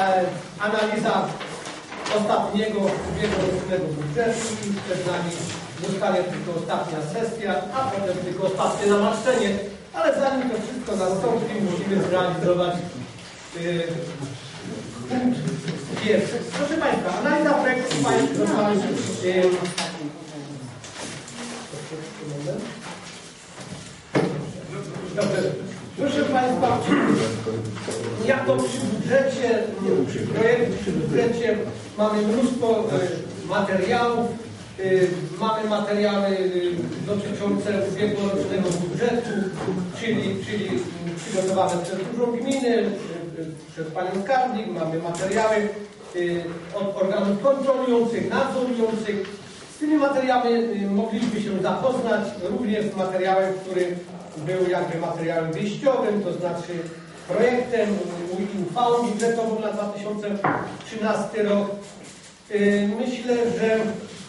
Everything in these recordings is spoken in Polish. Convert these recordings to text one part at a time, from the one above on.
e, analiza ostatniego ubiegłorocznego budżetu i przed nami zostanie tylko ostatnia sesja, a potem tylko ostatnie namaszczenie. Ale zanim to wszystko nastąpi, musimy zrealizować y, punkt pierwszy. Proszę Państwa, analiza projektu Państwa y, Dobrze. Proszę Państwa, jak to przy budżecie, projektu przy budżecie mamy mnóstwo y, materiałów. Y, Mamy materiały y, dotyczące ubiegłorocznego budżetu, czyli, czyli przygotowane przez Urząd Gminy, przez Panią Skarbnik. Mamy materiały od organów kontrolujących, nadzorujących. Z tymi materiałami mogliśmy się zapoznać, również z materiałem, który był jakby materiałem wyjściowym, to znaczy projektem y, uchwałą budżetową na 2013 rok. Y, Myślę, że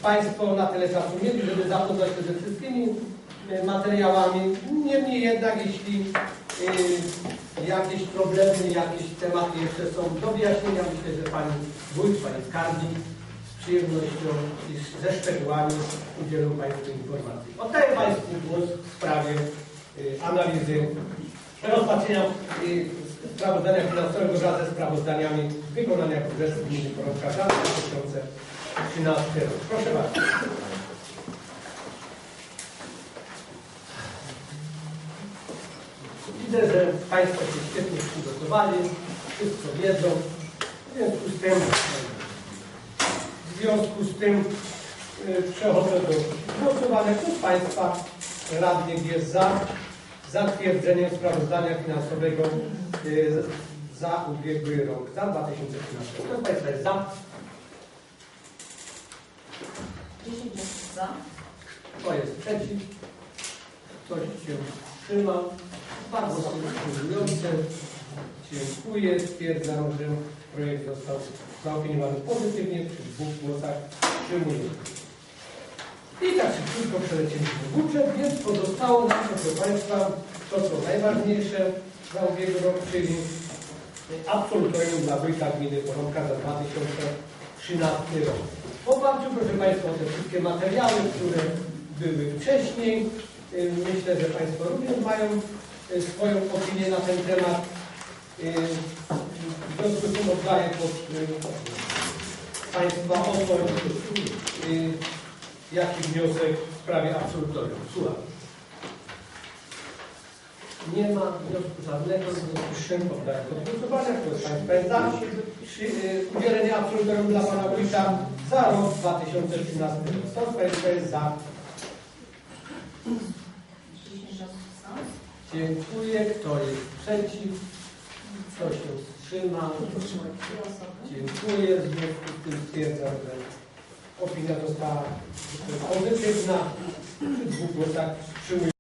Państwo na tyle czasu mieli, żeby zapoznać się ze wszystkimi y, materiałami. Niemniej jednak, jeśli y, jakieś problemy, jakieś tematy jeszcze są do wyjaśnienia, myślę, że Pani Wójt, Pani Skarbnik z przyjemnością i ze szczegółami udzielą Państwu informacji. Oddaję Państwu głos w sprawie analizy rozpatrzenia y, sprawozdania finansowego wraz ze sprawozdaniami wykonania budżetu gminy Porąbka za 2013 rok. Proszę bardzo. Widzę, że Państwo się świetnie przygotowali, wszystko wiedzą. W związku z tym, w związku z tym y, przechodzę do głosowania. Kto z Państwa radnych jest za zatwierdzeniem sprawozdania finansowego y, za ubiegły rok, za 2013? Kto z Państwa jest za? 10 osób za. Kto jest przeciw? Ktoś się wstrzymał? Bardzo dziękujące. Dziękuję. Stwierdzam, że projekt został zaopiniowany pozytywnie przy dwóch głosach przyjmuję. Szybciutko przelecieliśmy budżet, więc pozostało nam, proszę Państwa, to co najważniejsze za ubiegły rok, czyli absolutorium dla wójta gminy Porąbka za 2013 rok. W oparciu, proszę Państwa, o te wszystkie materiały, które były wcześniej, y, myślę, że Państwo również mają y, swoją opinię na ten temat. Y, W związku z tym oddaję pod Państwa y, jaki wniosek w sprawie absolutorium. Słucham. Nie ma wniosku żadnego, w związku z czym poddaję pod głosowanie. Kto z Państwa jest za przy, y, udzielenie absolutorium dla Pana Wójta za rok 2013? Kto z Państwa jest za? 10 osób za. Dziękuję. Kto jest przeciw? Kto się wstrzymał? Dziękuję. W związku z tym stwierdzam, że opinia została pozytywna. Przy dwóch głosach przyjmuję.